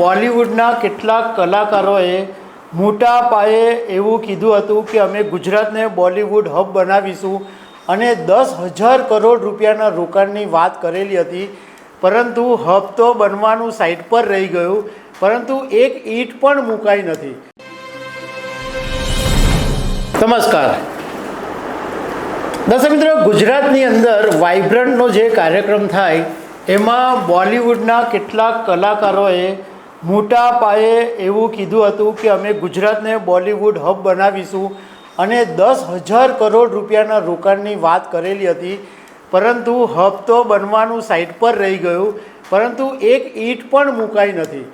બોલિવૂડના કેટલાક કલાકારોએ મોટા પાયે એવું કીધું હતું કે અમે ગુજરાતને બોલિવૂડ હબ બનાવીશું અને દસ હજાર કરોડ રૂપિયાના રોકાણની વાત કરેલી હતી. પરંતુ હબ તો બનવાનું સાઈડ પર રહી ગયું, પરંતુ એક ઈંટ પણ મુકાઈ નથી. નમસ્કાર. દર્શક મિત્રો, ગુજરાતની અંદર વાઇબ્રન્ટનો જે કાર્યક્રમ થાય, એમાં બોલિવૂડના કેટલાક કલાકારોએ મોટા પાયે એવું કીધું હતું કે અમે ગુજરાતને બોલિવૂડ હબ બનાવીશું અને દસ હજાર કરોડ રૂપિયાના રોકાણની વાત કરેલી હતી. પરંતુ હબ તો બનવાનું સાઈડ પર રહી ગયું, પરંતુ એક ઈંટ પણ મુકાઈ નથી.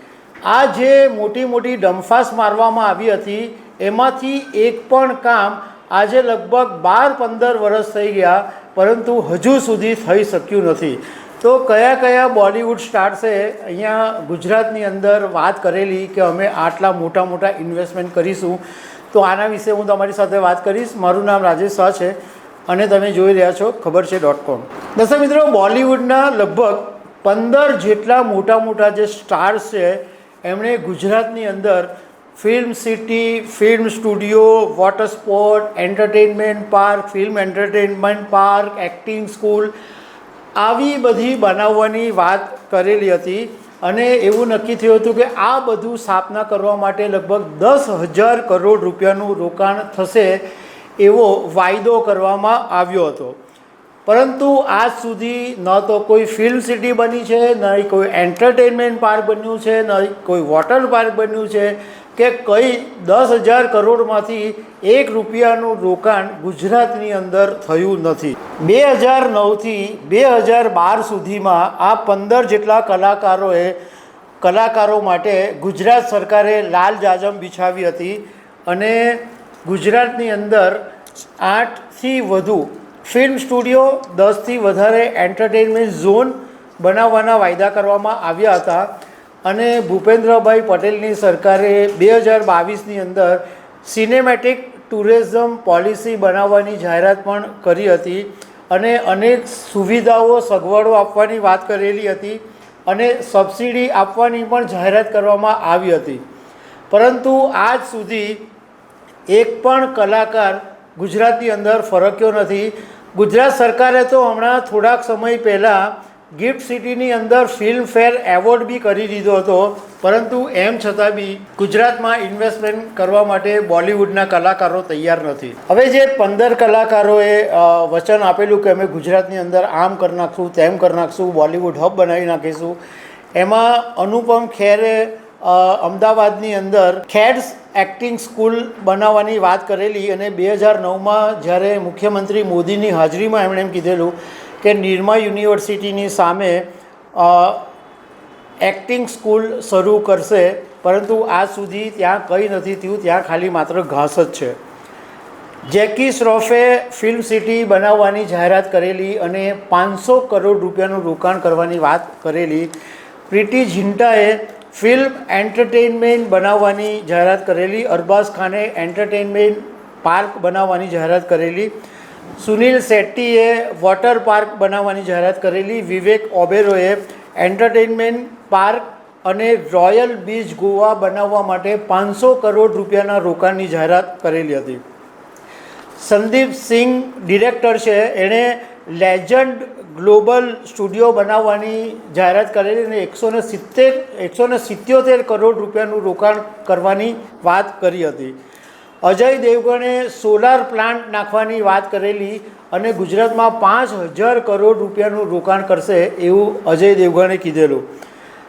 આ જે મોટી મોટી ડમફાસ મારવામાં આવી હતી, એમાંથી એક પણ કામ આજે લગભગ બાર પંદર વર્ષ થઈ ગયા, પરંતુ હજુ સુધી થઈ શક્યું નથી. તો કયા કયા બોલિવૂડ સ્ટાર્સે અહીંયા ગુજરાતની અંદર વાત કરેલી કે અમે આટલા મોટા મોટા ઇન્વેસ્ટમેન્ટ કરીશું? તો આના વિશે હું તમારી સાથે વાત કરીશ. મારું નામ રાજેશ શાહ છે અને તમે જોઈ રહ્યા છો ખબર છે ડોટ કોમ. દર્શક મિત્રો, બોલિવૂડના લગભગ પંદર જેટલા મોટા મોટા જે સ્ટાર્સ છે, એમણે ગુજરાતની અંદર film city, film studio, water sport, entertainment park, film entertainment park, acting school આવી બધી બનાવવાની વાત કરેલી હતી અને એવું નક્કી થયું હતું કે આ બધું સ્થાપના કરવા માટે લગભગ દસ હજાર કરોડ રૂપિયાનું રોકાણ થશે એવો વાયદો કરવામાં આવ્યો હતો. પરંતુ આજ સુધી ન તો કોઈ ફિલ્મ સિટી બની છે, ન કોઈ એન્ટરટેનમેન્ટ પાર્ક બન્યું છે, ન કોઈ વોટર પાર્ક બન્યું છે કે કઈ દસ હજાર કરોડમાંથી એક રૂપિયાનું રોકાણ ગુજરાતની અંદર થયું નથી. બે હજાર નવથી બે હજાર બાર સુધીમાં આ પંદર જેટલા કલાકારોએ કલાકારો માટે ગુજરાત સરકારે લાલ જાજમ બિછાવી હતી અને ગુજરાતની અંદર આઠથી વધુ ફિલ્મ સ્ટુડિયો, દસથી વધારે એન્ટરટેઇનમેન્ટ ઝોન બનાવવાના વાયદા કરવામાં આવ્યા હતા. અને ભૂપેન્દ્રભાઈ પટેલની સરકારે બે હજાર બાવીસની અંદર સિનેમેટિક ટુરિઝમ પોલિસી બનાવવાની જાહેરાત પણ કરી હતી અને અનેક સુવિધાઓ સગવડો આપવાની વાત કરેલી હતી અને સબસિડી આપવાની પણ જાહેરાત કરવામાં આવી હતી. પરંતુ આજ સુધી એક પણ કલાકાર ગુજરાતની અંદર ફરક્યો નથી. ગુજરાત સરકારે તો હમણાં થોડાક સમય પહેલાં ગિફ્ટ સિટીની અંદર ફિલ્મફેર એવોર્ડ બી કરી દીધો હતો. પરંતુ એમ છતાં બી ગુજરાતમાં ઇન્વેસ્ટમેન્ટ કરવા માટે બોલિવૂડના કલાકારો તૈયાર નથી. હવે જે પંદર કલાકારોએ વચન આપેલું કે અમે ગુજરાતની અંદર આમ કરી નાખશું, તેમ કરી નાખશું, બોલિવૂડ હબ બનાવી નાખીશું, એમાં અનુપમ ખેરે અમદાવાદની અંદર ખેડ્સ એક્ટિંગ સ્કૂલ બનાવવાની વાત કરેલી અને બે હજાર નવમાં જ્યારે મુખ્યમંત્રી મોદીની હાજરીમાં એમણે એમ કીધેલું કે નિરમા યુનિવર્સિટીની સામે એક્ટિંગ સ્કૂલ શરૂ કરશે, પરંતુ આજ સુધી ત્યાં કંઈ નથી થયું, ત્યાં ખાલી માત્ર ઘાસ જ છે. જેકી શ્રોફે ફિલ્મ સિટી બનાવવાની જાહેરાત કરેલી અને પાંચસો કરોડ રૂપિયાનું રોકાણ કરવાની વાત કરેલી. પ્રીતિ ઝિન્ટાએ ફિલ્મ એન્ટરટેનમેન્ટ બનાવવાની જાહેરાત કરેલી, અરબાઝ ખાને એન્ટરટેનમેન્ટ પાર્ક બનાવવાની જાહેરાત કરેલી. સુનિલ શેટ્ટીએ વોટર પાર્ક બનાવવાની જાહેરાત કરેલી. વિવેક ઓબેરોએ એન્ટરટેનમેન્ટ પાર્ક અને રોયલ બીચ ગોવા બનાવવા માટે પાંચસો કરોડ રૂપિયાના રોકાણની જાહેરાત કરેલી હતી. સંદીપ સિંહ ડિરેક્ટર છે. એણે લેજન્ડ ગ્લોબલ સ્ટુડિયો બનાવવાની જાહેરાત કરેલી અને એકસો ને સિત્તેર, એકસો સિત્યોતેર કરોડ રૂપિયાનું રોકાણ કરવાની વાત કરી હતી. અજય દેવગણે સોલાર પ્લાન્ટ નાખવાની વાત કરેલી અને ગુજરાતમાં પાંચ હજાર કરોડ રૂપિયાનું રોકાણ કરશે એવું અજય દેવગણે કીધેલું.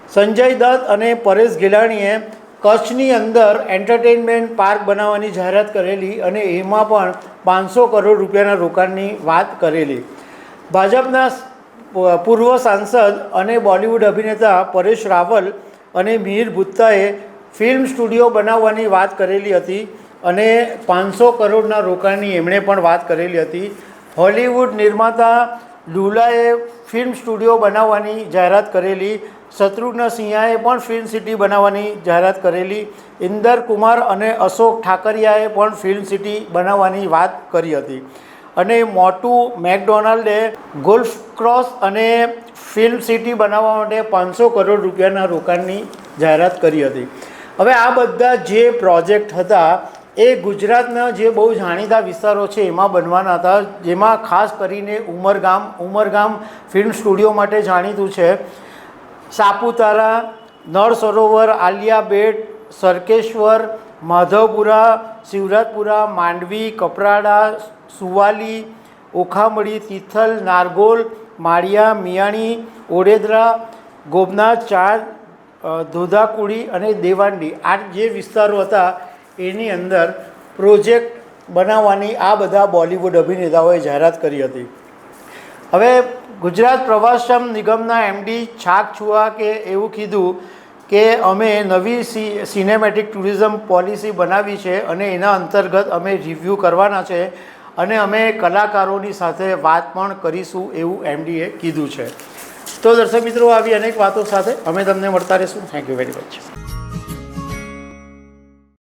સંજય દત્ત અને પરેશ ગેલાણીએ કચ્છની અંદર એન્ટરટેનમેન્ટ પાર્ક બનાવવાની જાહેરાત કરેલી અને એમાં પણ પાંચસો કરોડ રૂપિયાના રોકાણની વાત કરેલી. ભાજપના પૂર્વ સાંસદ અને બોલિવૂડ અભિનેતા પરેશ રાવલ અને મિહિર ભુત્તાએ ફિલ્મ સ્ટુડિયો બનાવવાની વાત કરેલી હતી. અને પાંચસો કરોડના રોકાણની એમણે પણ વાત કરેલી હતી. હોલિવૂડ નિર્માતા લુલાએ ફિલ્મ સ્ટુડિયો બનાવવાની જાહેરાત કરેલી. શત્રુઘ્ન સિંહાએ પણ ફિલ્મ સિટી બનાવવાની જાહેરાત કરેલી. ઇન્દર કુમાર અને અશોક ઠાકરિયાએ પણ ફિલ્મ સિટી બનાવવાની વાત કરી હતી. અને મોટું મેકડોનાલ્ડે ગોલ્ફ ક્રોસ અને ફિલ્મ સિટી બનાવવા માટે પાંચસો કરોડ રૂપિયાના રોકાણની જાહેરાત કરી હતી. હવે આ બધા જે પ્રોજેક્ટ હતા એ ગુજરાતના જે બહુ જાણીતા વિસ્તારો છે, એમાં બનવાના હતા, જેમાં ખાસ કરીને ઉમરગામ ઉમરગામ ફિલ્મ સ્ટુડિયો માટે જાણીતું છે. સાપુતારા, નળ સરોવર આલિયા બેટ સરકેશ્વર, માધવપુરા, શિવરાજપુરા, માંડવી, કપરાડા, સુવાલી ઓખામડી તિથલ, નારગોલ, માળિયા, મિયાણી, ઓડેદરા, ગોપનાથ, ચાંદ ધોધાકુડી અને દેવાંડી આ જે વિસ્તારો હતા એની અંદર પ્રોજેક્ટ બનાવવાની આ બધા બોલિવૂડ અભિનેતાઓએ જાહેરાત કરી હતી. હવે ગુજરાત પ્રવાસમ નિગમના એમડી છાક છુઆ કે એવું કીધું કે અમે નવી સી સિનેમેટિક ટુરિઝમ પોલિસી બનાવી છે અને એના અંતર્ગત અમે રિવ્યૂ કરવાના છે અને અમે કલાકારોની સાથે વાત પણ કરીશું એવું એમડીએ કીધું છે. તો દર્શક મિત્રો, આવી અનેક વાતો સાથે અમે તમને મળતા રહીશું. Thank you very much